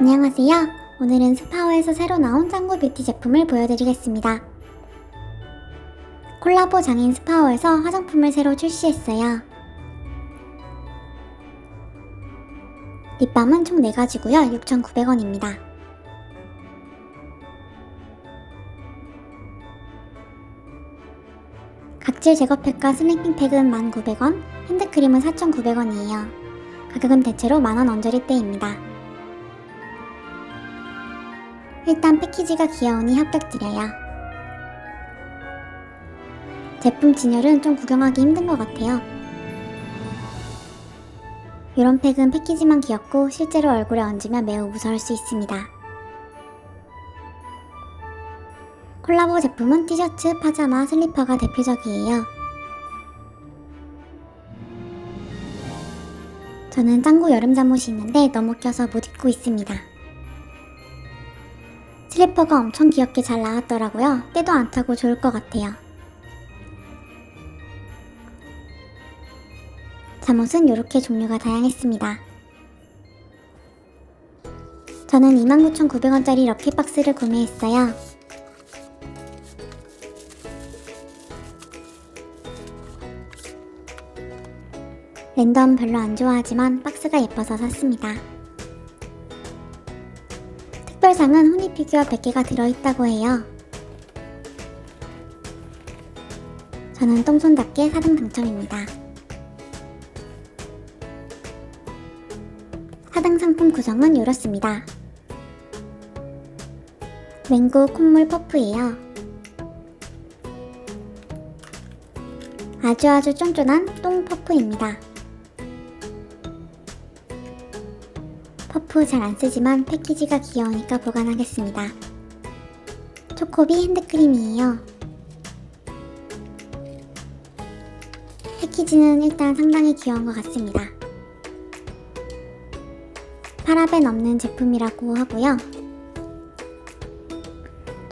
안녕하세요. 오늘은 스파워에서 새로 나온 짱구 뷰티 제품을 보여드리겠습니다. 콜라보 장인 스파워에서 화장품을 새로 출시했어요. 립밤은 총 4가지고요. 6,900원입니다. 각질 제거팩과 스낵핑 팩은 1,900원, 핸드크림은 4,900원이에요. 가격은 대체로 만원 언저리대입니다. 일단 패키지가 귀여우니 합격드려요. 제품 진열은 좀 구경하기 힘든 것 같아요. 이런 팩은 패키지만 귀엽고 실제로 얼굴에 얹으면 매우 무서울 수 있습니다. 콜라보 제품은 티셔츠, 파자마, 슬리퍼가 대표적이에요. 저는 짱구 여름 잠옷이 있는데 너무 껴서 못 입고 있습니다. 슬리퍼가 엄청 귀엽게 잘 나왔더라고요. 때도 안 타고 좋을 것 같아요. 잠옷은 이렇게 종류가 다양했습니다. 저는 29,900원짜리 럭키 박스를 구매했어요. 랜덤 별로 안 좋아하지만 박스가 예뻐서 샀습니다. 특별상은 후니 피규어 100개가 들어있다고 해요. 저는 똥손답게 4등 당첨입니다. 4등 상품 구성은 이렇습니다. 맹구 콧물 퍼프예요. 아주 아주 쫀쫀한 똥 퍼프입니다. 퍼프 잘 안 쓰지만 패키지가 귀여우니까 보관하겠습니다. 초코비 핸드크림이에요. 패키지는 일단 상당히 귀여운 것 같습니다. 파라벤 없는 제품이라고 하고요.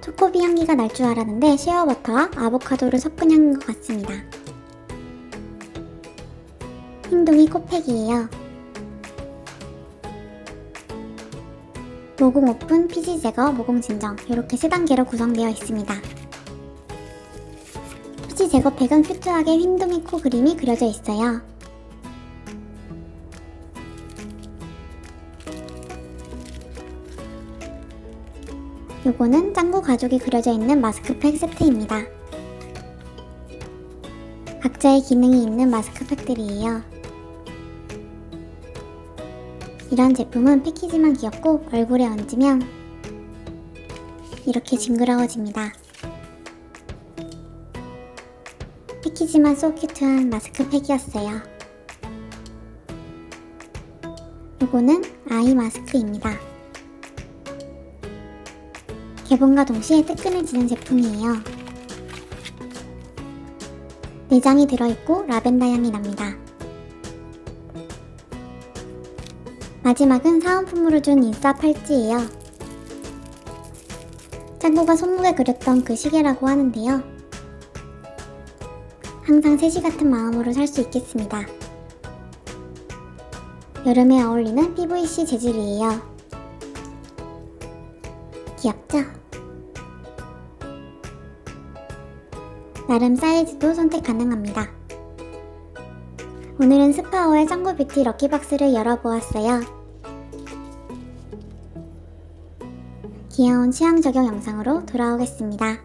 초코비 향기가 날 줄 알았는데 쉐어버터와 아보카도를 섞은 향인 것 같습니다. 흰둥이 코팩이에요. 모공 오픈, 피지 제거, 모공 진정 이렇게 세 단계로 구성되어 있습니다. 피지 제거 팩은 큐트하게 흰둥이 코 그림이 그려져 있어요. 요거는 짱구 가족이 그려져 있는 마스크팩 세트입니다. 각자의 기능이 있는 마스크팩들이에요. 이런 제품은 패키지만 귀엽고 얼굴에 얹으면 이렇게 징그러워집니다. 패키지만 소 큐트한 마스크팩이었어요. 요거는 아이 마스크입니다. 개봉과 동시에 뜨끈해지는 제품이에요. 내장이 들어있고 라벤더 향이 납니다. 마지막은 사은품으로 준 인싸 팔찌예요. 짱구가 손목에 그렸던 그 시계라고 하는데요. 항상 세시 같은 마음으로 살 수 있겠습니다. 여름에 어울리는 PVC 재질이에요. 귀엽죠? 나름 사이즈도 선택 가능합니다. 오늘은 스파워의 짱구 뷰티 럭키박스를 열어보았어요. 귀여운 취향 적용 영상으로 돌아오겠습니다.